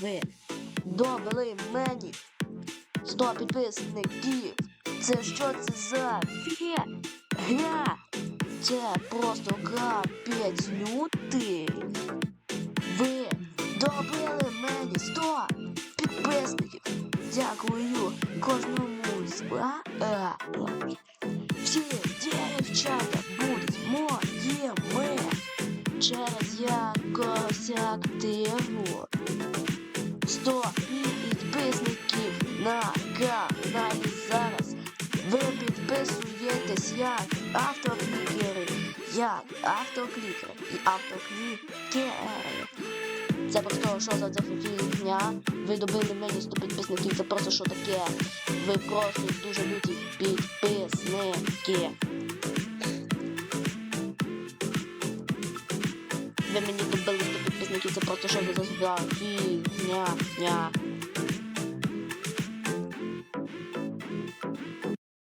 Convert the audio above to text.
ви добили мені 100 підписників. Це що це за фігня? Це просто капець лютий. Ви добили мені 100 підписників. Дякую кожному з вас. Всі дівчата будуть моїми через якось активу. На каналі зараз. Ви підписуєтесь як автоклікери, як автоклікери і автоклікери. Це просто що за фігня? Ви добили мені 100 підписників, це просто що таке? Ви просто дуже люті підписники. Ви мені добили 100 підписників, це просто що за фігня. Ня.